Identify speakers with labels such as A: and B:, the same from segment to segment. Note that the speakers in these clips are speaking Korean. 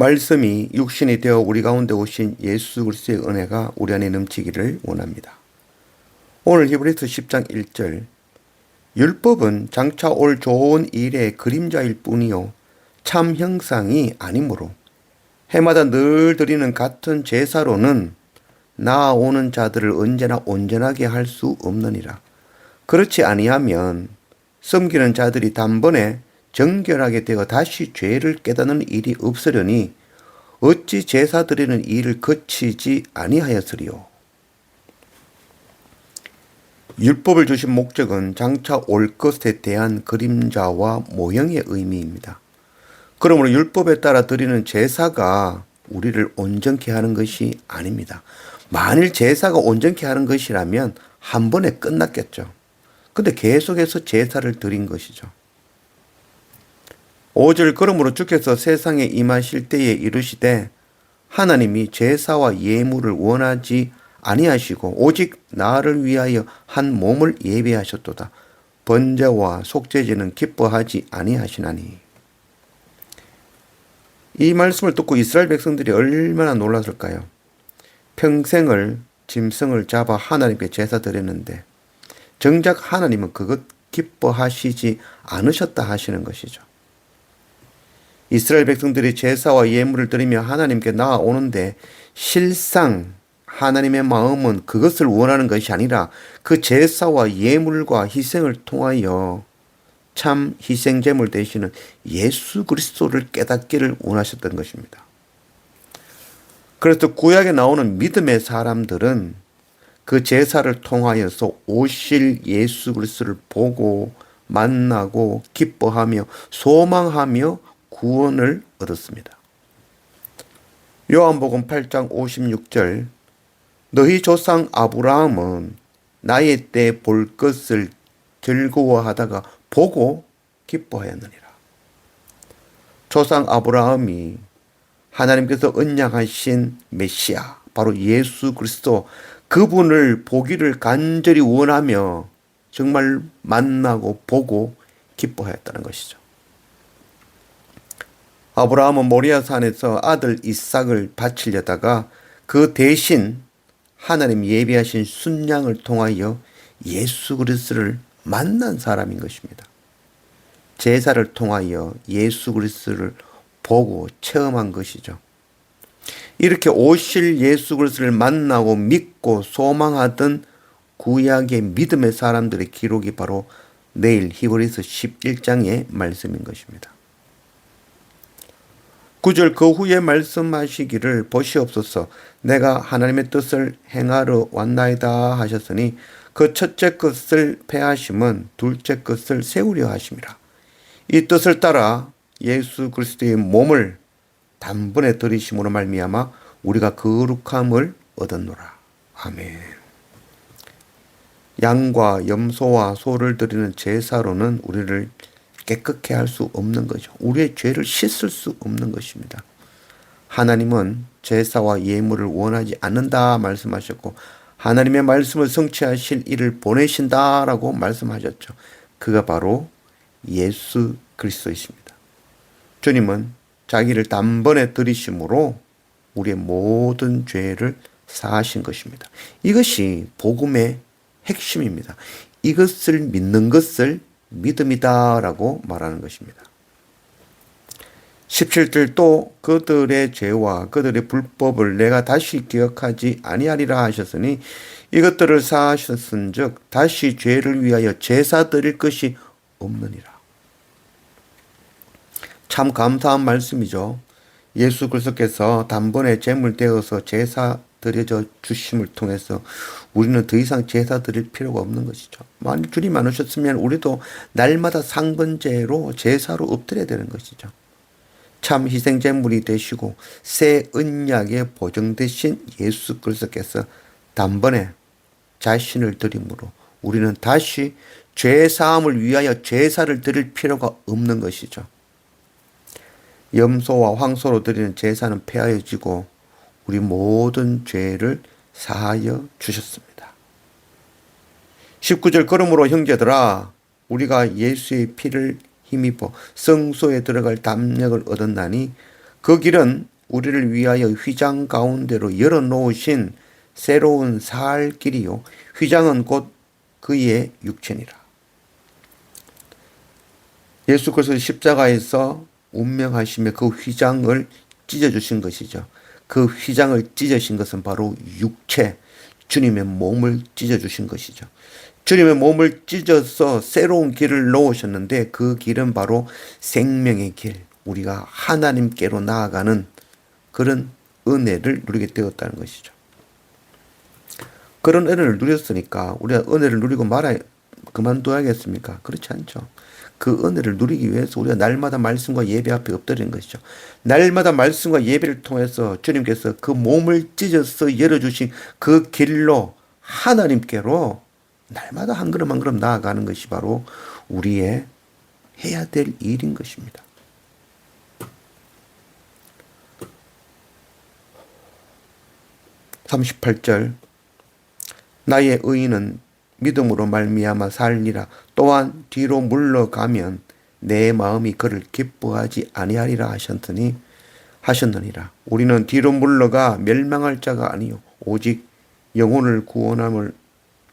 A: 말씀이 육신이 되어 우리 가운데 오신 예수 그리스도의 은혜가 우리 안에 넘치기를 원합니다. 오늘 히브리서 10장 1절 율법은 장차 올 좋은 일의 그림자일 뿐이요 참 형상이 아니므로 해마다 늘 드리는 같은 제사로는 나아오는 자들을 언제나 온전하게 할 수 없느니라. 그렇지 아니하면 섬기는 자들이 단번에 정결하게 되어 다시 죄를 깨닫는 일이 없으려니 어찌 제사 드리는 일을 거치지 아니하였으리요. 율법을 주신 목적은 장차 올 것에 대한 그림자와 모형의 의미입니다. 그러므로 율법에 따라 드리는 제사가 우리를 온전케 하는 것이 아닙니다. 만일 제사가 온전케 하는 것이라면 한 번에 끝났겠죠. 근데 계속해서 제사를 드린 것이죠. 5절 그러므로 주께서 세상에 임하실 때에 이르시되 하나님이 제사와 예물을 원하지 아니하시고 오직 나를 위하여 한 몸을 예배하셨도다. 번제와 속죄제는 기뻐하지 아니하시나니. 이 말씀을 듣고 이스라엘 백성들이 얼마나 놀랐을까요? 평생을 짐승을 잡아 하나님께 제사 드렸는데 정작 하나님은 그것 기뻐하시지 않으셨다 하시는 것이죠. 이스라엘 백성들이 제사와 예물을 드리며 하나님께 나아오는데 실상 하나님의 마음은 그것을 원하는 것이 아니라 그 제사와 예물과 희생을 통하여 참 희생 제물 되시는 예수 그리스도를 깨닫기를 원하셨던 것입니다. 그래서 구약에 나오는 믿음의 사람들은 그 제사를 통하여서 오실 예수 그리스도를 보고 만나고 기뻐하며 소망하며 구원을 얻었습니다. 요한복음 8장 56절 너희 조상 아브라함은 나의 때 볼 것을 즐거워하다가 보고 기뻐하였느니라. 조상 아브라함이 하나님께서 언약하신 메시아 바로 예수 그리스도 그분을 보기를 간절히 원하며 정말 만나고 보고 기뻐하였다는 것이죠. 아브라함은 모리아 산에서 아들 이삭을 바치려다가 그 대신 하나님 예비하신 순양을 통하여 예수 그리스도를 만난 사람인 것입니다. 제사를 통하여 예수 그리스도를 보고 체험한 것이죠. 이렇게 오실 예수 그리스도를 만나고 믿고 소망하던 구약의 믿음의 사람들의 기록이 바로 내일 히브리서 11장의 말씀인 것입니다. 9절 그 후에 말씀하시기를 보시옵소서 내가 하나님의 뜻을 행하러 왔나이다 하셨으니 그 첫째 것을 패하심은 둘째 것을 세우려 하심이라. 이 뜻을 따라 예수 그리스도의 몸을 단번에 들이심으로 말미암아 우리가 거룩함을 얻었노라. 아멘. 양과 염소와 소를 드리는 제사로는 우리를 깨끗게 할 수 없는 거죠. 우리의 죄를 씻을 수 없는 것입니다. 하나님은 제사와 예물을 원하지 않는다 말씀하셨고 하나님의 말씀을 성취하실 일을 보내신다라고 말씀하셨죠. 그가 바로 예수 그리스도이십니다. 주님은 자기를 단번에 들이심으로 우리의 모든 죄를 사하신 것입니다. 이것이 복음의 핵심입니다. 이것을 믿는 것을 믿음이다 라고 말하는 것입니다. 17절 또 그들의 죄와 그들의 불법을 내가 다시 기억하지 아니하리라 하셨으니 이것들을 사하셨은즉 다시 죄를 위하여 제사 드릴 것이 없느니라. 참 감사한 말씀이죠. 예수 그리스도께서 단번에 제물 되어서 제사 드려져 주심을 통해서 우리는 더 이상 제사 드릴 필요가 없는 것이죠. 만약 주님 안 오셨으면 우리도 날마다 상번제로 제사로 엎드려야 되는 것이죠. 참 희생제물이 되시고 새 언약의 보증 되신 예수 그리스도께서 단번에 자신을 드림으로 우리는 다시 죄 사함을 위하여 제사를 드릴 필요가 없는 것이죠. 염소와 황소로 드리는 제사는 폐하여지고 우리 모든 죄를 사하여 주셨습니다. 19절 그러므로 형제들아 우리가 예수의 피를 힘입어 성소에 들어갈 담력을 얻었나니 그 길은 우리를 위하여 휘장 가운데로 열어놓으신 새로운 살 길이요. 휘장은 곧 그의 육체니라. 예수 그리스도 십자가에서 운명하심의 그 휘장을 찢어주신 것이죠. 그 휘장을 찢으신 것은 바로 육체, 주님의 몸을 찢어주신 것이죠. 주님의 몸을 찢어서 새로운 길을 놓으셨는데 그 길은 바로 생명의 길, 우리가 하나님께로 나아가는 그런 은혜를 누리게 되었다는 것이죠. 그런 은혜를 누렸으니까 우리가 은혜를 누리고 말아 그만둬야겠습니까? 그렇지 않죠. 그 은혜를 누리기 위해서 우리가 날마다 말씀과 예배 앞에 엎드리는 것이죠. 날마다 말씀과 예배를 통해서 주님께서 그 몸을 찢어서 열어주신 그 길로 하나님께로 날마다 한 걸음 한 걸음 나아가는 것이 바로 우리의 해야 될 일인 것입니다. (38절) 나의 의인은 믿음으로 말미암아 살리라. 또한 뒤로 물러가면 내 마음이 그를 기뻐하지 아니하리라 하셨더니 하셨느니라. 우리는 뒤로 물러가 멸망할 자가 아니요 오직 영혼을 구원함을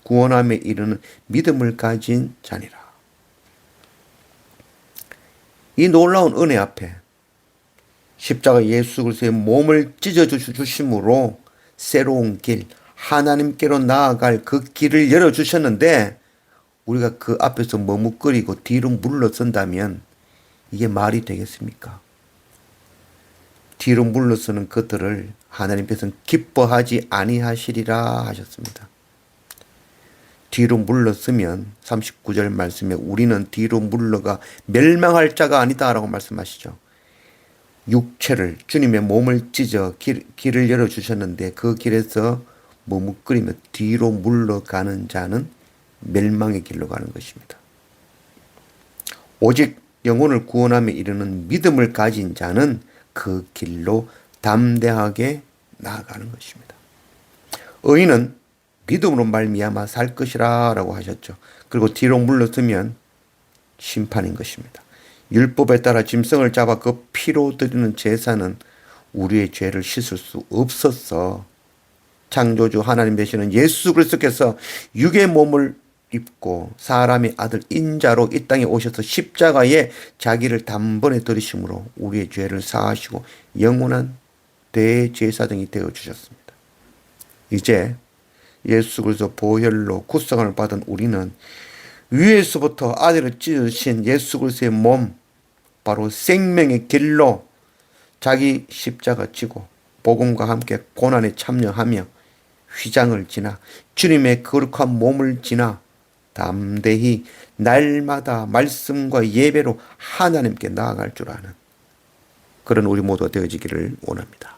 A: 구원함에 이르는 믿음을 가진 자니라. 이 놀라운 은혜 앞에 십자가 예수 그리스도의 몸을 찢어 주심으로 새로운 길 하나님께로 나아갈 그 길을 열어 주셨는데 우리가 그 앞에서 머뭇거리고 뒤로 물러선다면 이게 말이 되겠습니까? 뒤로 물러서는 그들을 하나님께서는 기뻐하지 아니하시리라 하셨습니다. 뒤로 물러서면 39절 말씀에 우리는 뒤로 물러가 멸망할 자가 아니다라고 말씀하시죠. 육체를 주님의 몸을 찢어 길, 길을 열어 주셨는데 그 길에서 머뭇거리며 뒤로 물러가는 자는 멸망의 길로 가는 것입니다. 오직 영혼을 구원함에 이르는 믿음을 가진 자는 그 길로 담대하게 나아가는 것입니다. 의인은 믿음으로 말미암아 살 것이라라고 하셨죠. 그리고 뒤로 물러서면 심판인 것입니다. 율법에 따라 짐승을 잡아 그 피로 드리는 제사는 우리의 죄를 씻을 수 없었어. 창조주 하나님 되시는 예수 그리스도께서 육의 몸을 입고 사람의 아들 인자로 이 땅에 오셔서 십자가에 자기를 단번에 들이심으로 우리의 죄를 사하시고 영원한 대제사장이 되어 주셨습니다. 이제 예수 그리스도 보혈로 구성을 받은 우리는 위에서부터 아들을 찢으신 예수 그리스도의 몸 바로 생명의 길로 자기 십자가 지고 복음과 함께 고난에 참여하며 휘장을 지나 주님의 거룩한 몸을 지나 담대히 날마다 말씀과 예배로 하나님께 나아갈 줄 아는 그런 우리 모두가 되어지기를 원합니다.